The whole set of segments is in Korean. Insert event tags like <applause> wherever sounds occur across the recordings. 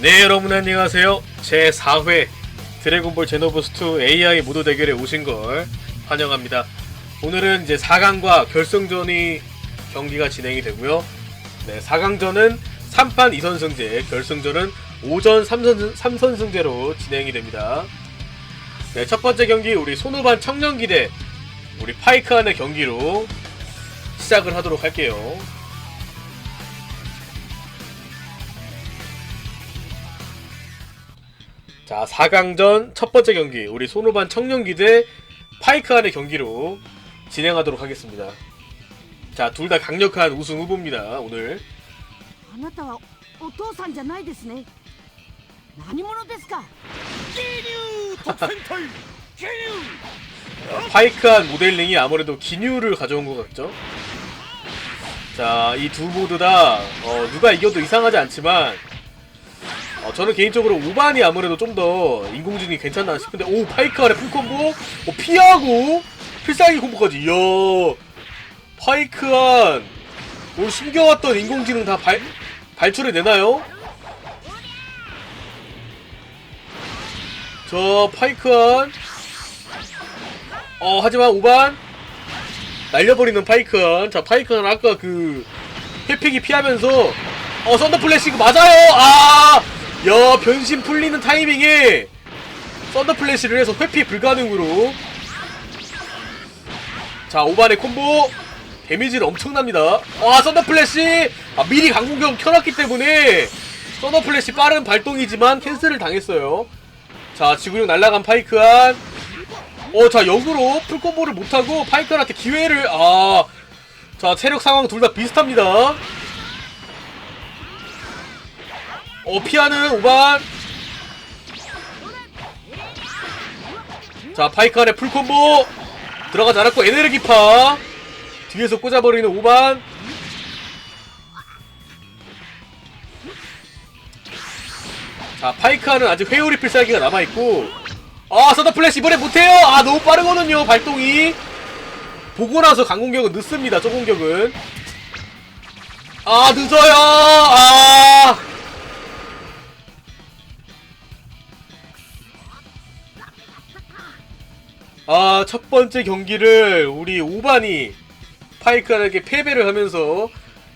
네 여러분 안녕하세요. 제 4회 드래곤볼 제노버스2 AI 모드 대결에 오신 걸 환영합니다. 오늘은 이제 4강과 결승전이 경기가 진행이 되고요. 네 4강전은 3판 2선승제 결승전은 5전 3선, 3선승제로 진행이 됩니다. 네 첫 번째 경기 우리 손오반 청년기대 우리 파이크 안의 경기로 시작을 하도록 할게요 자, 4강전 첫 번째 경기 우리 손오반 청년기 대 파이크안의 경기로 진행하도록 하겠습니다. 자, 둘 다 강력한 우승 후보입니다. 오늘 あなたはお父さんじゃないですね何者ですか 어, 파이크안 모델링이 아무래도 기뉴를 가져온 것 같죠? 자, 이 두 모두 다 어, 누가 이겨도 이상하지 않지만 어, 저는 개인적으로 오반이 아무래도 좀 더 인공지능이 괜찮나 싶은데 오 파이크안의 풀콤보? 어, 피하고 필살기 콤보까지. 이야 파이크안. 오늘 숨겨왔던 인공지능 다 발, 발출해 내나요? 저 파이크 안. 어 하지만 오반? 날려버리는 파이크안. 자 파이크안 아까 그 회픽이 피하면서 어 썬더 플래시 맞아요! 아 야 변신 풀리는 타이밍에 썬더 플래시를 해서 회피 불가능으로. 자 오반의 콤보. 데미지는 엄청납니다. 와 썬더 플래시! 아, 미리 강공격 켜놨기 때문에 썬더 플래시 빠른 발동이지만 캔슬을 당했어요. 자 지구력 날라간 파이크안. 어, 자, 역으로 풀콤보를 못하고 파이크한테 기회를, 아. 자, 체력 상황 둘 다 비슷합니다. 어, 피하는 오반. 자, 파이크한의 풀콤보. 들어가지 않았고, 에네르기파. 뒤에서 꽂아버리는 오반. 자, 파이크한은 아직 회오리 필살기가 남아있고, 아 서더 플래시 이번에 못해요 아 너무 빠르거든요 발동이 보고 나서 강공격은 늦습니다 저 공격은 아 늦어요 아 아, 첫 번째 경기를 우리 오반이 파이크한에게 패배를 하면서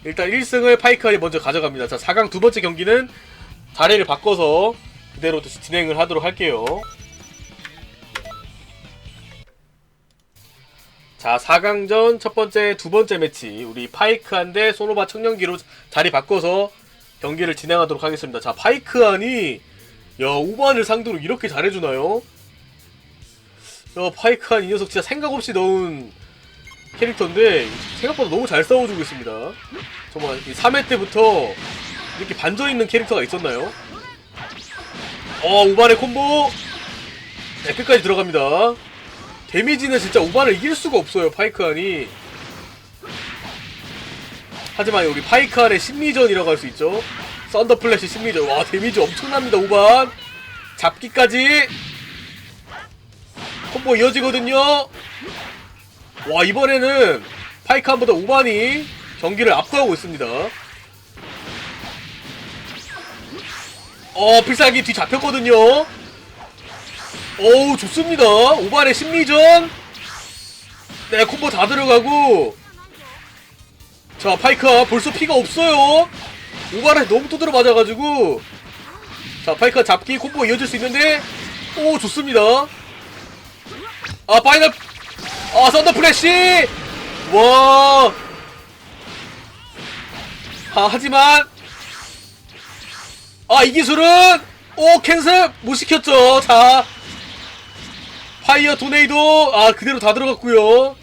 일단 1승을 파이크한이 먼저 가져갑니다. 자, 4강 두 번째 경기는 자리를 바꿔서 그대로 다시 진행을 하도록 할게요. 자, 4강전 첫 번째, 두 번째 매치. 우리 파이크한 대 소노바 청년기로 자리 바꿔서 경기를 진행하도록 하겠습니다. 자, 파이크한이, 야, 5반을 상대로 이렇게 잘해주나요? 야, 파이크한 이 녀석 진짜 생각 없이 넣은 캐릭터인데, 생각보다 너무 잘 싸워주고 있습니다. 정말, 이 3회 때부터 이렇게 반져있는 캐릭터가 있었나요? 어, 5반의 콤보! 네, 끝까지 들어갑니다. 데미지는 진짜 오반을 이길 수가 없어요 파이크안이 하지만 우리 파이크안의 심리전이라고 할 수 있죠 썬더 플래시 심리전 와 데미지 엄청납니다 오반 잡기까지 콤보 이어지거든요. 와 이번에는 파이크안보다 오반이 경기를 압도하고 있습니다. 어 필살기 뒤 잡혔거든요. 어우 좋습니다. 오반의 심리전. 네 콤보 다 들어가고. 자 파이카 벌써 피가 없어요. 오반에 너무 두드려 맞아가지고. 자 파이카 잡기 콤보 이어질 수 있는데. 오 좋습니다 아 파이널 아 썬더 플래시! 와! 아, 하지만 아 이 기술은 오 캔슬 못 시켰죠. 자 파이어 도네이도 아 그대로 다 들어갔고요.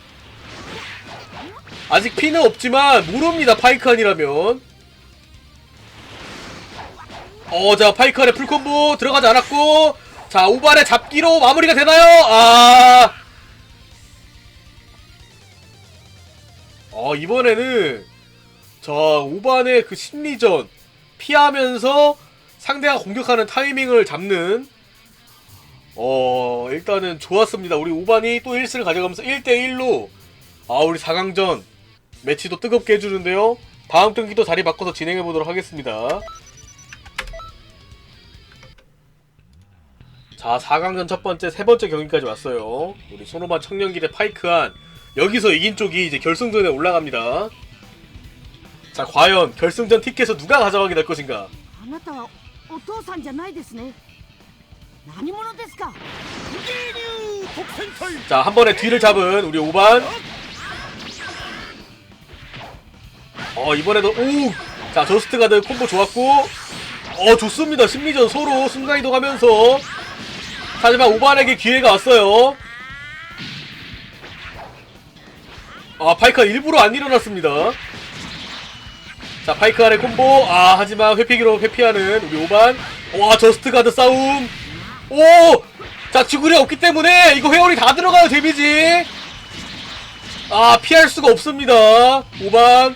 아직 피는 없지만 모릅니다 파이칸이라면. 어자 파이칸의 풀콤보 들어가지 않았고 자 오반의 잡기로 마무리가 되나요? 아 어, 이번에는 자 오반의 그 심리전 피하면서 상대가 공격하는 타이밍을 잡는 어 일단은 좋았습니다. 우리 오반이 또 1승을 가져가면서 1대1로 아 우리 4강전 매치도 뜨겁게 해주는데요. 다음 경기도 자리 바꿔서 진행해 보도록 하겠습니다. 자, 4강전 첫 번째, 세 번째 경기까지 왔어요. 우리 소노반 청년기 대 파이크한 여기서 이긴 쪽이 이제 결승전에 올라갑니다. 자, 과연 결승전 티켓을 누가 가져가게 될 것인가? あなたはお父さんじゃないですね何者ですか 자, 한 번에 뒤를 잡은 우리 5반. 어, 이번에도, 오! 자, 저스트 가드 콤보 좋았고, 어, 좋습니다. 심리전 서로 순간이동 하면서. 하지만 5반에게 기회가 왔어요. 아, 파이크가 일부러 안 일어났습니다. 자, 파이크 아래 콤보. 아, 하지만 회피기로 회피하는 우리 5반. 와, 저스트 가드 싸움. 오! 자, 지구력이 없기 때문에 이거 회오리 다 들어가요, 데미지. 아, 피할 수가 없습니다. 5반.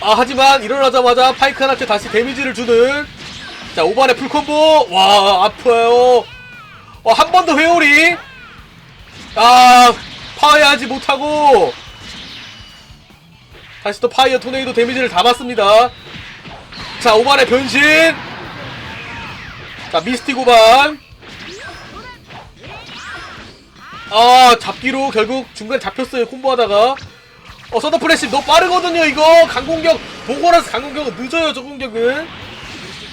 아, 하지만 일어나자마자 파이크한테 다시 데미지를 주는 자, 5반의 풀콤보. 와, 아파요. 어, 한 번 더 회오리. 아, 파괴하지 못하고 다시 또 파이어 토네이도 데미지를 다 받습니다. 자, 5반의 변신. 자, 미스틱 5반. 아, 잡기로 결국 중간 잡혔어요, 콤보하다가. 어, 서더 프레시 너무 빠르거든요, 이거. 강공격, 보고라서 강공격은 늦어요, 저 공격은.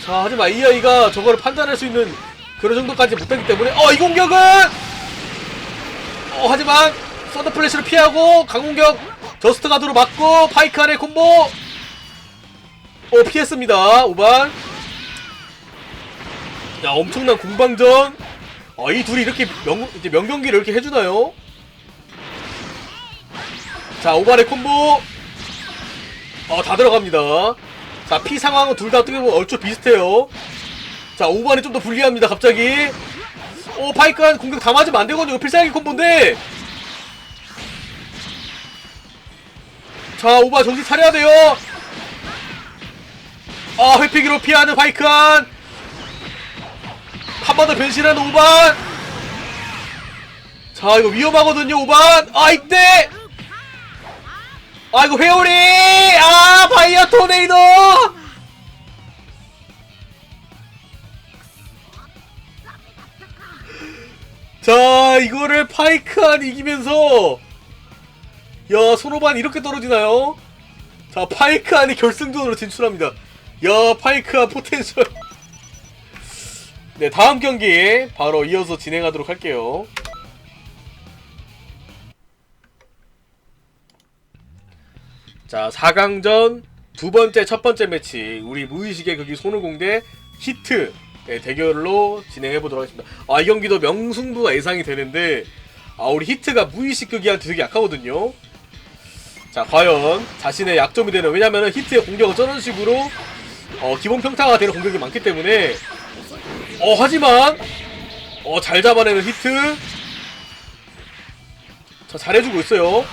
자, 하지만 AI가 저거를 판단할 수 있는 그런 정도까지 못하기 때문에, 어, 이 공격은! 어, 하지만, 서더 플래시를 피하고, 강공격, 저스트 가드로 맞고, 파이크 안에 콤보! 어, 피했습니다, 5반. 야, 엄청난 공방전. 어, 이 둘이 이렇게 명, 이제 명경기를 이렇게 해주나요? 자, 오발의 콤보. 어, 다 들어갑니다. 자, 피 상황은 둘 다 어떻게 보면 얼추 비슷해요. 자, 오발이 좀 더 불리합니다, 갑자기. 오, 파이크한 공격 다 맞으면 안 되거든요. 필살기 콤보인데. 자, 오바 정신 차려야 돼요. 아, 회피기로 피하는 파이크한. 한 번 더 변신하는 오반. 자, 이거 위험하거든요, 오반. 아, 이때. 아, 이거 회오리. 아, 바이어 토네이도. 자, 이거를 파이크한 이기면서 야, 손오반 이렇게 떨어지나요? 자, 파이크한이 결승전으로 진출합니다. 야, 파이크한 포텐셜. <laughs> 네, 다음 경기 바로 이어서 진행하도록 할게요. 자, 4강전 두 번째, 첫 번째 매치. 우리 무의식의 극이 손오공대 히트 의 대결로 진행해 보도록 하겠습니다. 아, 이 경기도 명승부가 예상이 되는데, 아, 우리 히트가 무의식 극이한테 되게 약하거든요. 자, 과연 자신의 약점이 되는, 왜냐면은 히트의 공격은 저런 식으로, 어, 기본 평타가 되는 공격이 많기 때문에, 어 하지만 어 잘 잡아내는 히트. 자 잘해주고 있어요.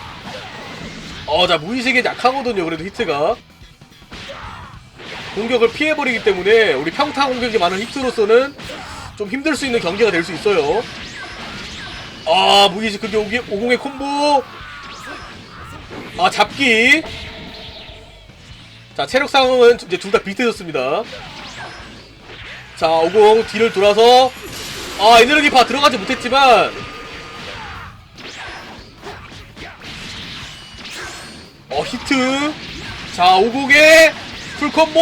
어자 무의식에 약하거든요 그래도 히트가. 공격을 피해버리기 때문에 우리 평타 공격이 많은 히트로서는 좀 힘들 수 있는 경기가 될 수 있어요. 아 무의식 그게 오공의 콤보 아 잡기 자 체력 상황은 이제 둘 다 비슷해졌습니다 자, 50 뒤를 돌아서 아, 에너지 파 들어가지 못했지만 어, 히트. 자, 50에 풀콤보.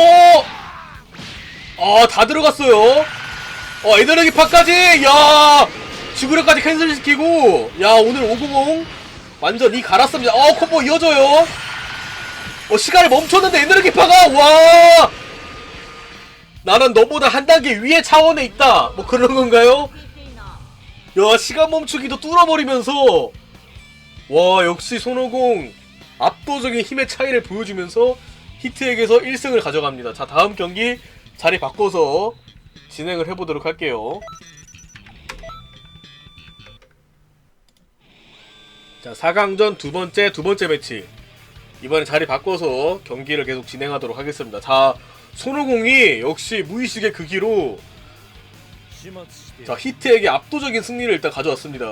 아, 다 들어갔어요. 어, 에너지 파까지. 야! 지구력까지 캔슬시키고 야, 오늘 590 완전 이 갈았습니다. 어, 콤보 이어져요. 어, 시간을 멈췄는데 에너지 파가 와! 나는 너보다 한 단계 위의 차원에 있다. 뭐 그런 건가요? 야 시간 멈추기도 뚫어버리면서 와 역시 손오공 압도적인 힘의 차이를 보여주면서 히트에게서 1승을 가져갑니다. 자 다음 경기 자리 바꿔서 진행을 해보도록 할게요. 자 4강전 두 번째 두 번째 매치 이번에 자리 바꿔서 경기를 계속 진행하도록 하겠습니다. 자 손오공이 역시 무의식의 그 극기로 자 히트에게 압도적인 승리를 일단 가져왔습니다.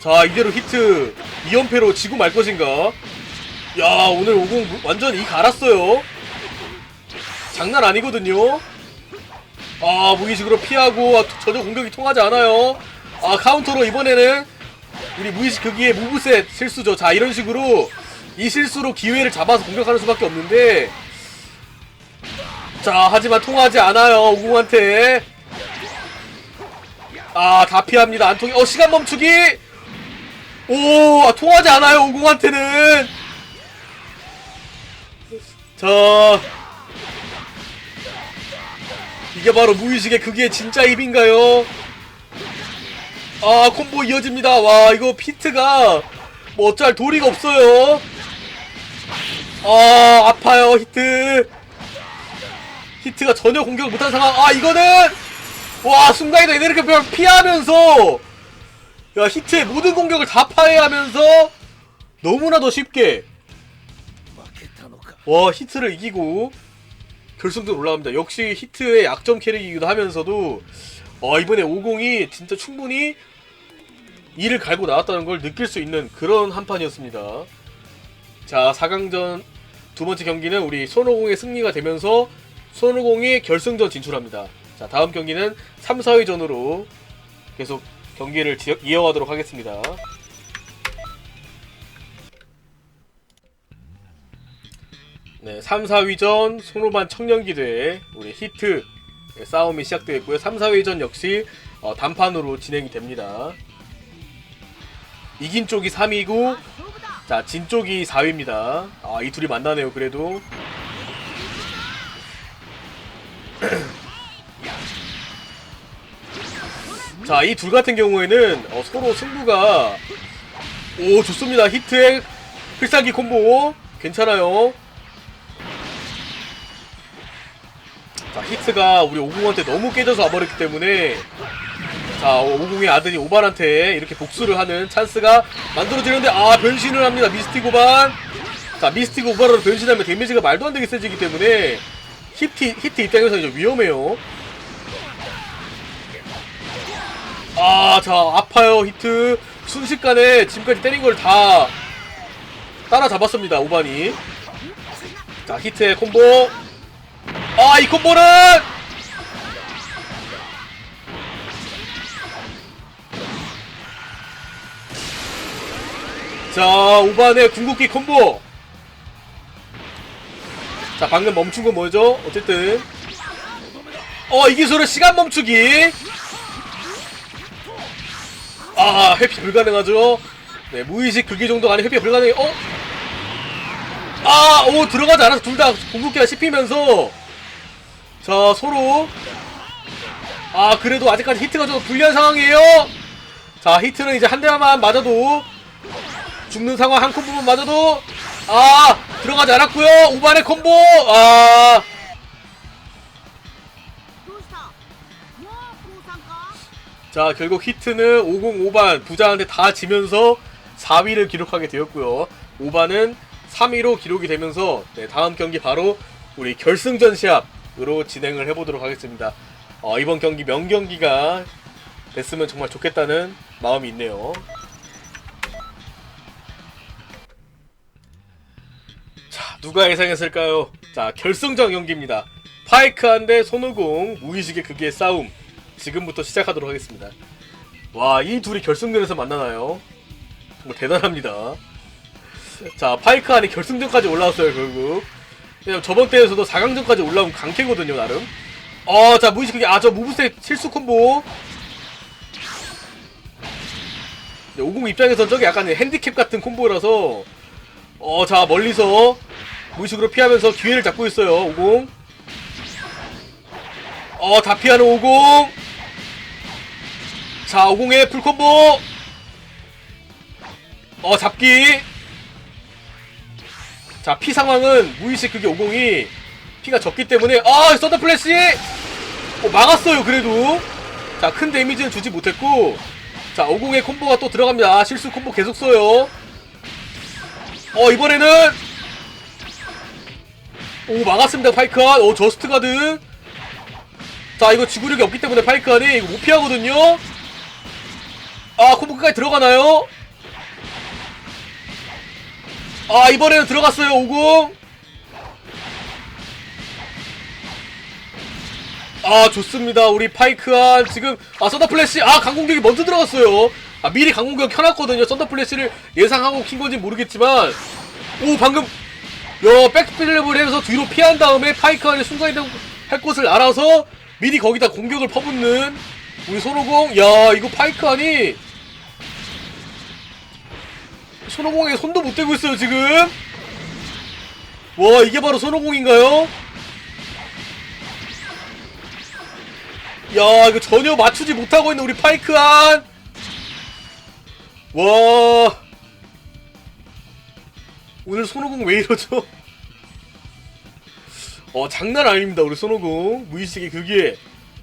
자 이대로 히트 2연패로 지고 말 것인가? 야 오늘 50 완전 이 갈았어요. 장난 아니거든요. 아 무의식으로 피하고 아, 전혀 공격이 통하지 않아요 아 카운터로 이번에는 우리 무의식 극기의 무브셋 실수죠. 자 이런 식으로 이 실수로 기회를 잡아서 공격하는 수밖에 없는데. 자 하지만 통하지 않아요 오공한테. 아 다 피합니다 안 통해 어 시간 멈추기! 오 아, 통하지 않아요 오공한테는. 자. 이게 바로 무의식의 극기의 진짜 입인가요? 아 콤보 이어집니다. 와 이거 피트가 뭐 어쩔 도리가 없어요. 아 아파요 히트. 히트가 전혀 공격을 못한 상황. 아 이거는 와 순간이동 에너지별 피하면서. 야 히트의 모든 공격을 다 파괴하면서 너무나도 쉽게 와 히트를 이기고 결승전 올라갑니다. 역시 히트의 약점 캐릭이기도 하면서도 어, 이번에 50이 진짜 충분히 이를 갈고 나왔다는 걸 느낄 수 있는 그런 한판이었습니다. 자, 4강전 두 번째 경기는 우리 손오공의 승리가 되면서 손오공이 결승전 진출합니다. 자, 다음 경기는 3, 4위전으로 계속 경기를 지- 이어가도록 하겠습니다. 네, 3, 4위전 손오반 청년기 대회 우리 히트 네, 싸움이 시작되었고요. 3, 4위전 역시 어, 단판으로 진행이 됩니다. 이긴 쪽이 3위고 자, 진 쪽이 4위입니다. 아, 이 둘이 만나네요, 그래도. <clears throat> 자, 이 둘 같은 경우에는 어, 서로 승부가 오, 좋습니다. 히트의 필살기 콤보 괜찮아요. 자, 히트가 우리 오공한테 너무 깨져서 와버렸기 때문에 자, 오공의 아들이 오반한테 이렇게 복수를 하는 찬스가 만들어지는데 아 변신을 합니다. 미스틱 오반. 자, 미스틱 오반으로 변신하면 데미지가 말도 안 되게 세지기 때문에 히트 히트 입장에서 이제 위험해요. 아, 자, 아파요, 히트. 순식간에 지금까지 때린 걸 다 따라잡았습니다, 오반이. 자, 히트의 콤보. 아, 이 콤보는! 자, 오반의 궁극기 콤보. 자, 방금 멈춘 건 뭐죠? 어쨌든. 어, 이 기술은 시간 멈추기. 아, 회피 불가능하죠? 네, 무의식 글기 정도가 아닌 회피 불가능해. 어? 아, 오, 들어가지 않아서 둘 다 궁극기가 씹히면서. 자, 서로. 아, 그래도 아직까지 히트가 좀 불리한 상황이에요. 자, 히트는 이제 한 대만 맞아도 죽는 상황 한 콤보만 맞아도 아 들어가지 않았고요 오반의 콤보 아 자, 결국 히트는 50 5반 부자한테 다 지면서 4위를 기록하게 되었고요. 5반은 3위로 기록이 되면서 네, 다음 경기 바로 우리 결승전 시합으로 진행을 해보도록 하겠습니다. 어, 이번 경기 명경기가 됐으면 정말 좋겠다는 마음이 있네요. 누가 예상했을까요 자 결승전 경기입니다 파이크 한 대 손오공 무의식의 극기의 싸움 지금부터 시작하도록 하겠습니다. 와, 이 둘이 결승전에서 만나나요? 정말 대단합니다. 자, 파이크 안이 결승전까지 올라왔어요, 결국. 왜냐면 저번 때에서도 4강전까지 올라온 강캐거든요, 나름. 어, 자, 무의식 그게, 아, 저 무브셋 실수 콤보. 네, 50 입장에서 저게 약간 핸디캡 같은 콤보라서, 어, 자, 멀리서 무의식으로 피하면서 기회를 잡고 있어요, 50. 어, 다 피하는 50. 자, 50의 풀콤보. 어, 잡기. 자, 피 상황은 무의식 그게 50이 피가 적기 때문에 아, 서드 플래시. 어, 막았어요, 그래도. 자, 큰 데미지는 주지 못했고. 자, 50의 콤보가 또 들어갑니다. 아, 실수 콤보 계속 써요. 어, 이번에는 오, 막았습니다, 파이크한. 오, 저스트 가드. 자 이거 지구력이 없기 때문에 파이크안이 이거 못 피하거든요 아 콤보까지 들어가나요? 아 이번에는 들어갔어요 50아 좋습니다 우리 파이크한 지금 아 썬더플래시 아 강공격이 먼저 들어갔어요 아 미리 강공격 켜놨거든요 썬더플래시를 예상하고 킨 건지 모르겠지만 오 방금 야 백스플랩을 해서 뒤로 피한 다음에 파이크한이 순간이동 할 곳을 알아서 미리 거기다 공격을 퍼붓는 우리 손오공. 야 이거 파이크한이 손오공에 손도 못 대고 있어요 지금. 와 이게 바로 손오공인가요? 야 이거 전혀 맞추지 못하고 있는 우리 파이크한 와 오늘 손오공 왜 이러죠? 어 장난 아닙니다 우리 손오공 무의식의 극기에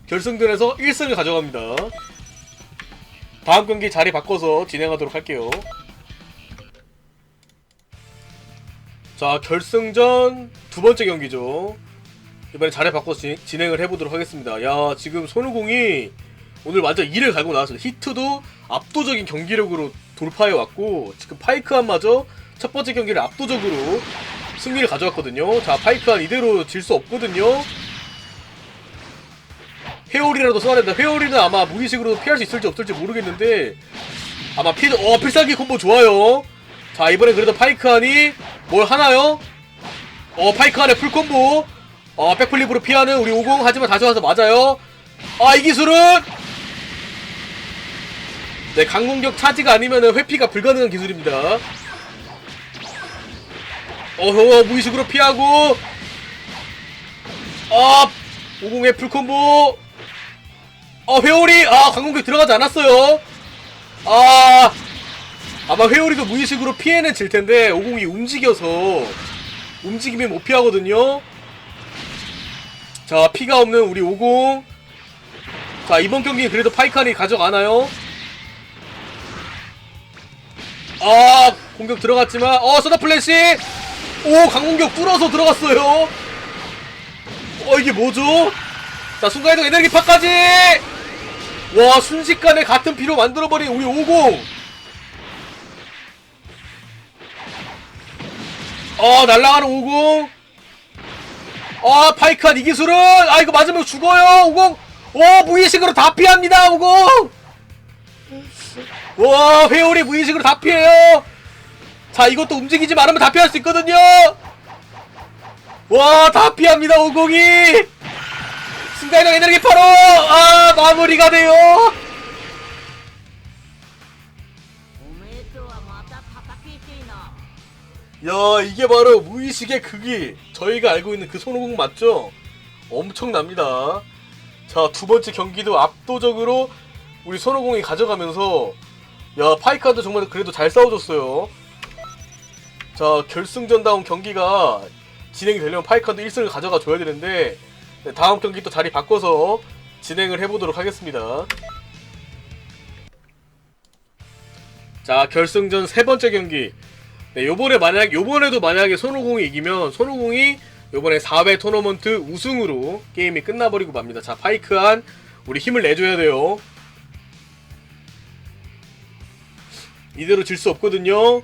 결승전에서 1승을 가져갑니다 다음 경기 자리 바꿔서 진행하도록 할게요 자 결승전 두 번째 경기죠 이번에 자리 바꿔서 진, 진행을 해보도록 하겠습니다. 야 지금 손오공이 오늘 완전 2를 갈고 나왔습니다. 히트도 압도적인 경기력으로 돌파해 왔고 지금 파이크한마저 첫 번째 경기를 압도적으로 승리를 가져왔거든요. 자 파이크한 이대로 질 수 없거든요. 회오리라도 써야 된다. 회오리는 아마 무의식으로 피할 수 있을지 없을지 모르겠는데 아마 피, 어 필살기 콤보 좋아요. 자 이번에 그래도 파이크한이 뭘 하나요? 어 파이크한의 풀콤보 어, 백플립으로 피하는 우리 50 하지만 다시 와서 맞아요. 아, 이 기술은 네, 강공격 차지가 아니면 회피가 불가능한 기술입니다. 어허, 무의식으로 피하고 아, 50의 풀콤보 어, 회오리 아, 강공격 들어가지 않았어요. 아, 아마 회오리도 무의식으로 피해는 질 텐데 50이 움직여서 움직이면 못 피하거든요. 자 피가 없는 우리 50. 자 이번 경기 그래도 파이칸이 가져가나요? 아 공격 들어갔지만 어 서다 플래시 오 강공격 뚫어서 들어갔어요. 어 이게 뭐죠? 자 순간이동 에너지 파까지 와 순식간에 같은 피로 만들어버린 우리 50. 어 날라가는 50. 아 파이크한 이 기술은 아 이거 맞으면 죽어요 50 오 무의식으로 다 피합니다 50 와 회오리 무의식으로 다 피해요 자 이것도 움직이지 말으면 다 피할 수 있거든요. 와 다 피합니다 오공이. 순간이동 에너지 바로 아 마무리가 돼요. 야 이게 바로 무의식의 극이 저희가 알고 있는 그 손오공 맞죠? 엄청납니다. 자 두번째 경기도 압도적으로 우리 손오공이 가져가면서 야 파이카도 정말 그래도 잘 싸워줬어요. 자 결승전다운 경기가 진행이 되려면 파이카도 1승을 가져가 줘야 되는데 네, 다음 경기 또 자리 바꿔서 진행을 해보도록 하겠습니다 자 결승전 세 번째 경기 네, 요번에 만약 요번에도 만약에 손오공이 이기면 손오공이 요번에 4회 토너먼트 우승으로 게임이 끝나버리고 맙니다. 자, 파이크한 우리 힘을 내줘야 돼요. 이대로 질 수 없거든요.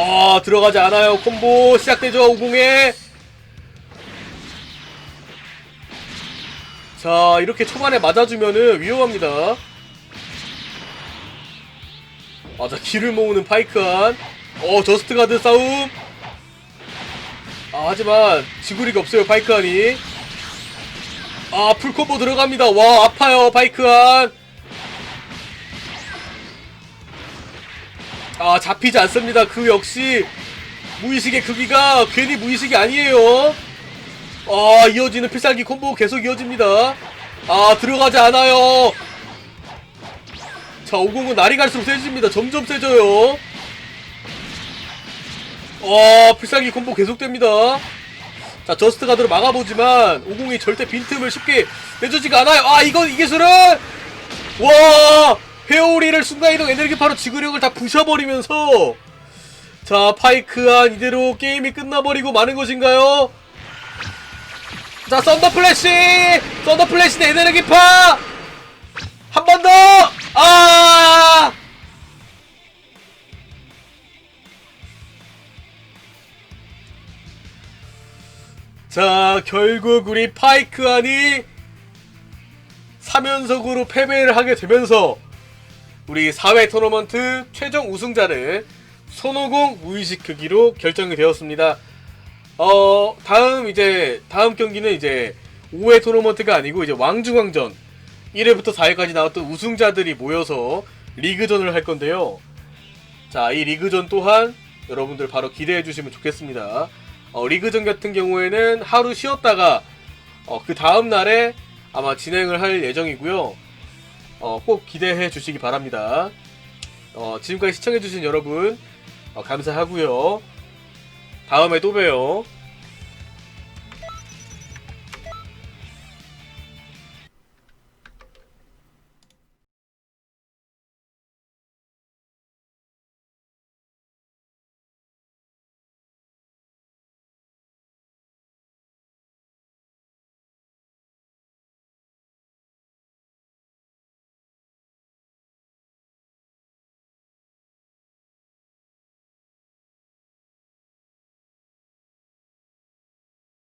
아, 들어가지 않아요. 콤보 시작되죠. 50에. 자, 이렇게 초반에 맞아주면은 위험합니다. 맞아 길을 모으는 파이크한 어 저스트 가드 싸움 아 하지만 지구리가 없어요 파이크한이 아 풀콤보 들어갑니다 와 아파요 파이크한 아 잡히지 않습니다 그 역시 무의식의 크기가 괜히 무의식이 아니에요 아 이어지는 필살기 콤보 계속 이어집니다 아 들어가지 않아요 자, 50은 날이 갈수록 세집니다. 점점 세져요. 와, 필살기 콤보 계속됩니다. 자, 저스트 가드로 막아보지만 50이 절대 빈틈을 쉽게 내주지가 않아요. 아, 이건 이 기술은 와, 회오리를 순간이동 에너지파로 지구력을 다 부셔버리면서 자, 파이크한 이대로 게임이 끝나버리고 마는 것인가요? 자, 썬더 플래시! 썬더 플래시 대 에너지파! 한 번 더! 아! 자, 결국 우리 파이크안이 3연속으로 패배를 하게 되면서 우리 4회 토너먼트 최종 우승자는 손오공 무의식 크기로 결정이 되었습니다. 어, 다음 이제 다음 경기는 이제 5회 토너먼트가 아니고 이제 왕중왕전 1회부터 4회까지 나왔던 우승자들이 모여서 리그전을 할 건데요. 자, 이 리그전 또한 여러분들 바로 기대해 주시면 좋겠습니다. 어, 리그전 같은 경우에는 하루 쉬었다가 어, 그 다음 날에 아마 진행을 할 예정이고요. 어, 꼭 기대해 주시기 바랍니다. 어, 지금까지 시청해 주신 여러분 어, 감사하고요. 다음에 또 봬요.